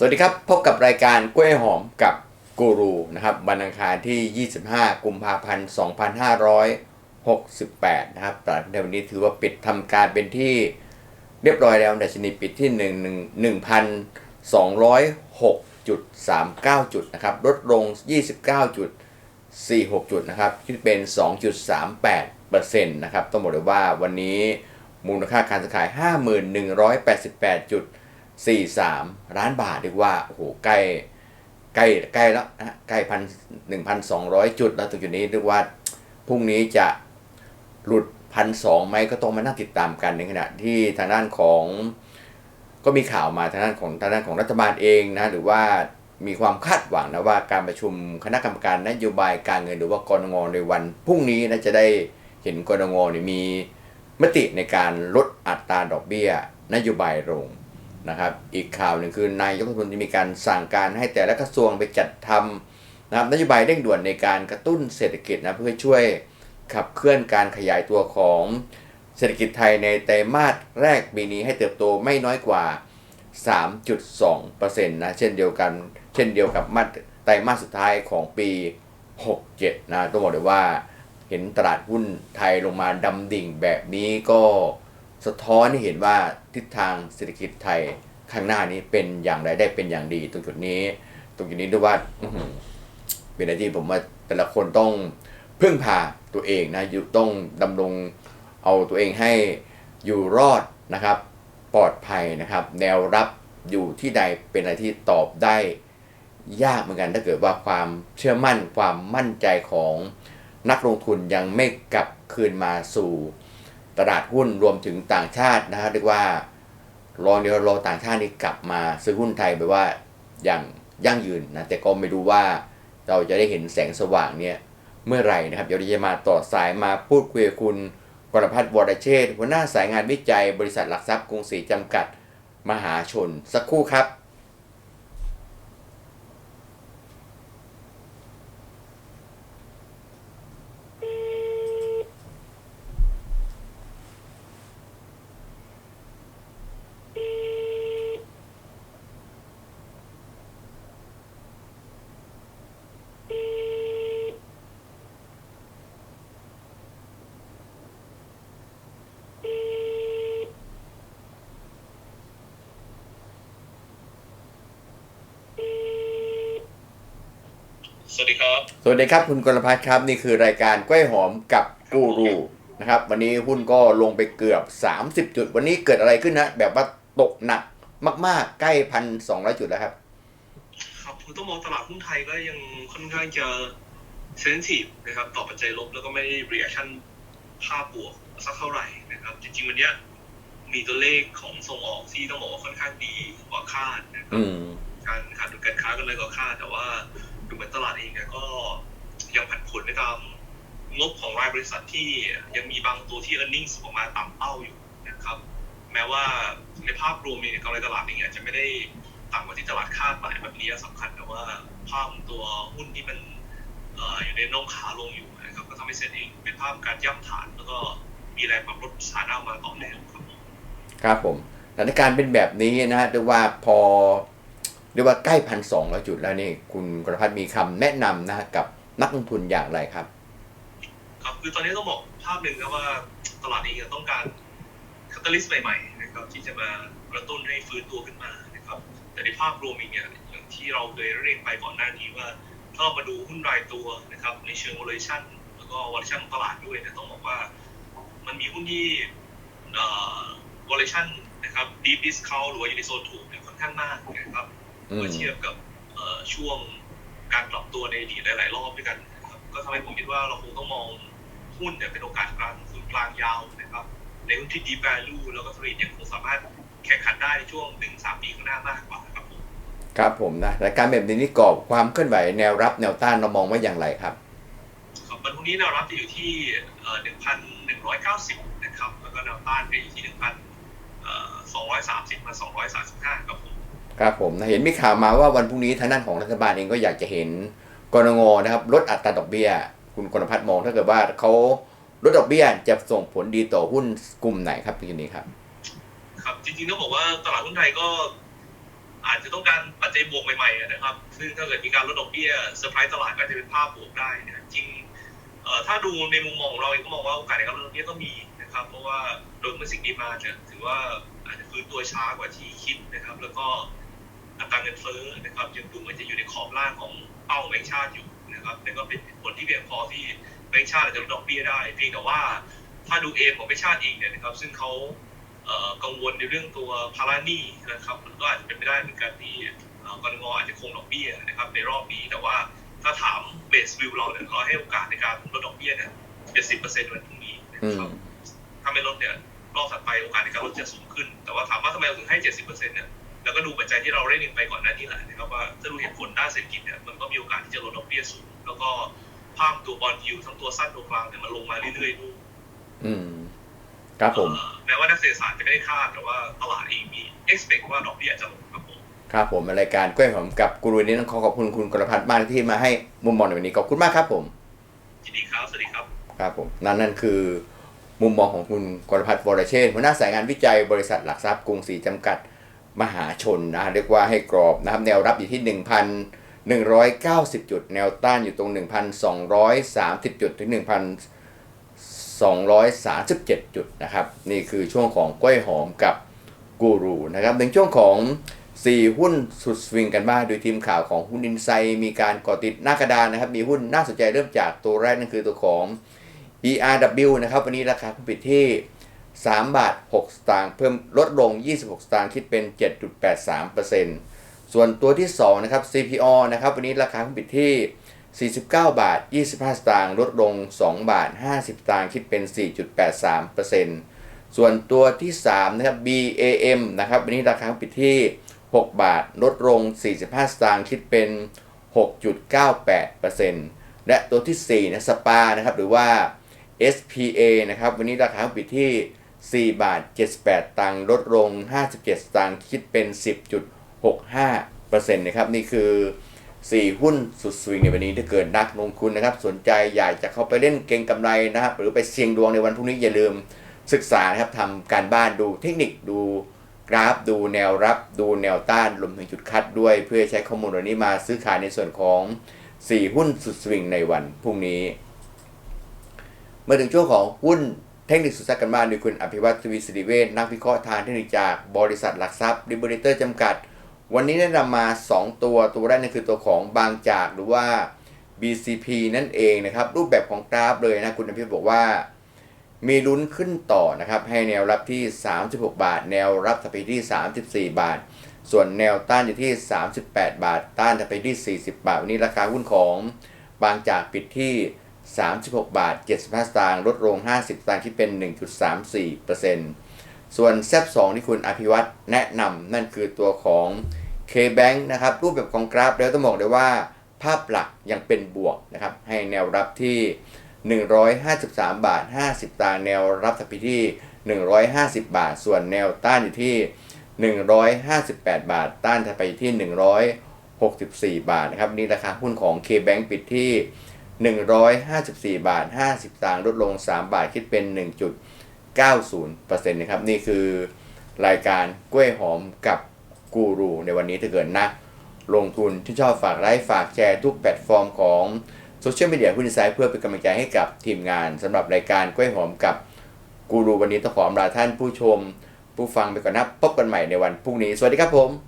สวัสดีครับ พบกับรายการกล้วยหอมกับกูรูนะครับวันอังคารที่ 25 กุมภาพันธ์ 2568 นะครับตลาดในวันนี้ถือว่าปิดทำการเป็นที่เรียบร้อยแล้วดัชนีปิดที่ 1,206.39 จุดนะครับลดลง 29.46 จุดนะครับคิดเป็น 2.38%นะครับต้องบอกเลยว่าวันนี้มูลค่าการซื้อขาย 51,188จุด 43 ล้านบาทเรียกว่าโอ้โหใกล้ใกล้ใกล้แล้วนะใกล้พันหนึ่งพันสองร้อยจุดแล้วตรงจุดนี้เรียกว่าพรุ่งนี้จะหลุดพันสองไหมก็ต้องมานั่งติดตามกันในขณะที่ทางด้านของก็มีข่าวมาทางด้านของทางด้านของรัฐบาลเองนะหรือว่ามีความคาดหวังนะว่าการประชุมคณะกรรมการนโยบายการเงินหรือว่ากรงงในวันพรุ่งนี้นะจะได้เห็นกรงเนี่ยมีมติในการลดอัตราดอกเบี้ยนโยบายลง นะครับ อีกข่าวหนึ่งคือนายกรัฐมนตรีมีการสั่งการให้แต่ละกระทรวงไปจัดทำนะครับนโยบายเร่งด่วนในการกระตุ้นเศรษฐกิจนะเพื่อช่วยขับเคลื่อนการขยายตัวของเศรษฐกิจไทยในไตรมาสแรกปีนี้ให้เติบโตไม่น้อยกว่า 3.2%นะเช่นเดียวกัน เช่นเดียวกับมาไตรมาสสุดท้ายของปี 67 นะต้องบอกเลยว่าเห็นตลาดหุ้นไทยลงมาดำดิ่งแบบนี้ก็ สะท้อนให้เห็นว่าทิศทางเศรษฐกิจไทยข้างหน้านี้เป็นอย่างไรได้เป็นอย่างดี ตรงจุดนี้ ตรงจุดนี้ด้วยว่าเป็นอะไรที่ผมว่าแต่ละคนต้องพึ่งพาตัวเองนะอยู่ต้องดำรงเอาตัวเองให้อยู่รอดนะครับ ปลอดภัยนะครับ แนวรับอยู่ที่ใดเป็นอะไรที่ตอบได้ยากเหมือนกันถ้าเกิดว่าความเชื่อมั่นความมั่นใจของนักลงทุนยังไม่กลับคืนมาสู่ ตลาดหุ้นรวมถึงต่างชาตินะฮะเรียกว่า รอเดียวรอต่างชาตินี่กลับมาซื้อหุ้นไทยแบบว่าอย่างยั่งยืนนะแต่ก็ไม่รู้ว่าเราจะได้เห็นแสงสว่างเนี่ยเมื่อไหร่นะครับเดี๋ยวเราจะมาต่อสายมาพูดคุยกับคุณกรพัฒน์วรเชษหัวหน้าสายงานวิจัยบริษัทหลักทรัพย์กรุงศรีจำกัดมหาชนสักครู่ครับ สวัสดีครับ สวัสดีครับคุณกรพัฒน์ครับ นี่คือรายการกล้วยหอมกับกูรูนะครับ วันนี้หุ้นก็ลงไปเกือบ 30 จุด วันนี้เกิดอะไรขึ้นนะแบบว่าตกหนักมาก ๆ ใกล้พันสองจุดแล้วครับ ครับผมต้องมองตลาดหุ้นไทยก็ยังค่อนข้างจะเซนซิทีฟนะครับ ต่อปัจจัยลบแล้วก็ไม่ได้ reaction ภาพบวกสักเท่าไหร่นะครับ จริง ๆ วันเนี้ยมีตัวเลขของส่งออกที่ต้องบอกว่าค่อนข้างดีกว่าคาดนะครัอืบมการขาดดุลการค้ากันเลยกว่าคาดแต่ว่า ดูเหมือนตลาดเองก็ยังผันผวนไปตามงบของรายบริษัทที่ยังมีบางตัวที่ earnings ออกมาต่ำเป้าอยู่นะครับ แม้ว่าในภาพรวมเนี่ยกำไรตลาดเองอาจจะไม่ได้ต่ำกว่าที่ตลาดคาดแต่แบบนี้สำคัญแต่ว่าภาพตัวหุ้นที่มันออยู่ในน่องขาลงอยู่นะครับก็ทำให้เซ็นเองเป็นภาพการย่ำฐาน แล้วก็มีแรงปรับลดสานะมาต่อเนื่องครับผมครับผมสถานการณ์เป็นแบบนี้นะฮะเรียกว่าพอ เรียกว่าใกล้พันสองจุดแล้วนี่คุณกรพัฒน์มีคำแนะนำนะฮะกับนักลงทุนอย่างไรครับ ครับคือตอนนี้ต้องบอกภาพหนึ่งนะว่าตลาดเองต้องการคาตาลิสต์ใหม่ๆนะครับที่จะมากระตุ้นให้ฟื้นตัวขึ้นมานะครับ แต่ในภาพรวมเองเนี่ยอย่างที่เราเคยเรียนไปก่อนหน้านี้ว่าถ้าเรามาดูหุ้นรายตัวนะครับในเชิง valuation แล้วก็ valuation ของตลาดด้วยเนี่ยต้องบอกว่ามันมีหุ้นที่เอ่อ valuation นะครับ deep discount หรือว่าอยู่ในโซนถูกเนี่ยค่อนข้างมากนะครับ เมื่อเทียบกับเอ่อช่วงการปรับตัวในอดีตหลายๆรอบด้วยกันนะครับก็ทำให้ผมคิดว่าเราคงต้องมองหุ้นเนี่ยเป็นโอกาสกลางทุนกลางยาวนะครับในหุ้นที่ deep value แล้วก็เทรดยังคงสามารถแข่งขันได้ในช่วงหนึ่งสามปีข้างหน้ามากกว่าครับผมครับผมนะรายการแบบนี้นี่กรอบความเคลื่อนไหวแนวรับแนวต้านเรามองว่าอย่างไรครับครับวันพรุ่งนี้แนวรับจะอยู่ที่หนึ่งพันหนึ่งร้อยเก้าสิบนะครับแล้วก็แนวต้านจะอยู่ที่หนึ่งพันสองร้อยสามสิบมาสองร้อยสามสิบห้าครับผม ครับผมนะเห็นมีข่าวมาว่าวันพรุ่งนี้ทางด้านของรัฐบาลเองก็อยากจะเห็นกรงงนะครับลดอัตราดอกเบี้ย คุณกรพัฒน์มองถ้าเกิดว่าเขาลดดอกเบี้ยจะส่งผลดีต่อหุ้นกลุ่มไหนครับทีนี้ครับ ครับจริงๆต้องบอกว่าตลาดหุ้นไทยก็ อาจจะต้องการปัจจัยบวกใหม่ๆนะครับ ซึ่งถ้าเกิดมีการลดดอกเบี้ยเซอร์ไพรส์ตลาดก็จะเป็นภาพบวกได้นะจริงเอ่อถ้าดูในมุมมองของเราเองก็มองว่าโอกาสในการลดดอกเบี้ยก็มีนะครับ เพราะว่าโดยเมื่อสิ่งดีมาเนี่ยถือว่าอาจจะฟื้นตัวช้ากว่าที่คิดนะครับ แล้วก็ อัตราเงินเฟ้อนะครับยังดูเหมือนจะอยู่ในขอบล่างของเป้าแบงก์ชาติอยู่นะครับแต่ก็เป็นผลที่เพียงพอที่แบงก์ชาติอาจจะลดดอกเบี้ยได้เพียงแต่ว่าถ้าดูเอมของแบงก์ชาติเองเนี่ยนะครับ ซึ่งเขาเอ่อกังวลในเรื่องตัวภาระหนี้นะครับมันก็อาจจะเป็นไปได้เหมือนกันที่เอ่อกรงอาจจะคงดอกเบี้ยนะครับในรอบนี้แต่ว่าถ้าถามเบสวิวเราเนี่ยเราให้โอกาสในการลดดอกเบี้ยเนี่ย70เปอร์เซ็นต์วันพรุ่งนี้นะอืครัมบถ้าไม่ลดเนี่ยรอบถัดไปโอกาสในการลดจะสูงขึ้น แต่ว่าถามว่าทำไมเราถึงให้70เปอร์เซ็นต์เนี่ย เราก็ดูปัจจัยที่เราได้เรียนไปก่อนหน้านี้แหละนะครับว่าจะดูเหตุผลด้านเศรษฐกิจเนี่ยมันก็มีโอกาสที่จะลดดอกเบี้ยสูง แล้วก็ภาพตัวบอลยูทั้งตัวสั้นตัวกลางเนี่ยมันลงมาเรื่อยๆด้วยอืมครับผมเอ่อแม้ว่านักเศรษฐศาสตร์จะไม่ได้คาดแต่ว่าตลาดเองมี expect ว่าดอกเบี้ยจะลงครับผมครับผมรายการกล้วยหอมกับกูรูนี้ต้องขอขอบคุณคุณกรพัฒน์มากที่มาให้มุมมองในวันนี้ขอบคุณมากครับผมยินดีครับสวัสดีครับครับผมนั่นนั่นคือมุมมองของคุณกรพัฒน์วรเชษฐ์หัวหน้าสายงานวิจัยบริษัทหลักทรัพย์กรุงศรีจำกัด มหาชนนะเรียกว่าให้กรอบนะครับแนวรับอยู่ที่ 1,190 จุด แนวต้านอยู่ตรง 1,230 จุดถึง 1,237 จุดนะครับนี่คือช่วงของกล้วยหอมกับกูรูนะครับในช่วงของ 4 หุ้นสุดสวิงกันบ้างโดยทีมข่าวของหุ้นอินไซมีการก่อติดหน้ากระดานนะครับ มีหุ้นน่าสนใจเริ่มจากตัวแรกนั่นคือตัวของ ERW นะครับวันนี้ราคาปิดที่ 3 บาท 6 สตางค์เพิ่มลดลง 26 สตางค์คิดเป็น 7.83%ส่วนตัวที่ 2 นะครับ CPO นะครับ วันนี้ราคาปิดที่ 49 บาท 25 สตางค์ลดลง 2 บาท 50 สตางค์คิดเป็น 4.83%ส่วนตัวที่ 3 นะครับ BAM นะครับ วันนี้ราคาปิดที่ 6 บาท ลดลง 45 สตางค์คิดเป็น 6.98%และตัวที่4นะสปานะครับหรือว่า SPA นะครับ วันนี้ราคาปิดที่ 4 บาท 78 ตังค์ลดลง 57สตางค์คิดเป็น 10.65%นะครับนี่คือ 4 หุ้นสุดสวิงในวันนี้ถ้าเกิดนักลงทุนนะครับ สนใจอยากจะเข้าไปเล่นเก็งกำไรนะครับ หรือไปเสี่ยงดวงในวันพรุ่งนี้อย่าลืมศึกษานะครับทำการบ้านดูเทคนิคดูกราฟดูแนวรับดูแนวต้านรวมถึงจุดคัดด้วย เพื่อใช้ข้อมูลเหล่านี้มาซื้อขายในส่วนของ 4 หุ้นสุดสวิงในวันพรุ่งนี้ มาถึงช่วงของหุ้น เทคนิคสุดสักกันบ้านโดยคุณอภิวัตทวีสิริเวชนักวิเคราะห์ทางเทคนิคจากบริษัทหลักทรัพย์ดิบริเตอร์จำกัด วันนี้ได้นำมา 2 ตัวตัวแรกนั่นคือตัวของบางจากหรือว่า BCP นั่นเองนะครับ รูปแบบของกราฟเลยนะคุณอภิวัตบอกว่า มีลุ้นขึ้นต่อนะครับ ให้แนวรับที่ 36 บาท แนวรับถัดไปที่ 34 บาท ส่วนแนวต้านอยู่ที่ 38 บาท ต้านถัดไปที่ 40 บาท วันนี้ราคาหุ้นของบางจากปิดที่ 36 บาท 75 สตางค์ลดลง 50 สตางค์ที่เป็น 1.34%ส่วนแซบ2ที่คุณอภิวัตแนะนำนั่นคือตัวของ K-Bank นะครับ รูปแบบของกราฟแล้วต้องบอกเลยว่า ภาพหลักยังเป็นบวกนะครับ ให้แนวรับที่ 153 บาท 50 สตางค์แนวรับถัดไปที่ 150 บาท ส่วนแนวต้านอยู่ที่ 158 บาท ต้านถัดไปที่ 164 บาทนะครับนี่ราคาหุ้นของ K-Bank ปิดที่ 154 บาท 50สตางค์ลดลง 3 บาทคิดเป็น 1.90%นะครับนี่คือรายการกล้วยหอมกับกูรูในวันนี้ถ้าเกิดนักลงทุนที่ชอบฝากไลค์ฝากแชร์ทุกแพลตฟอร์มของโซเชียลมีเดียหุ้นดีไซน์เพื่อเป็นกำลังใจให้กับทีมงานสำหรับรายการกล้วยหอมกับกูรูวันนี้ต้องขออำลาท่านผู้ชม ผู้ฟังไปก่อนนะพบกันใหม่ในวันพรุ่งนี้ สวัสดีครับผม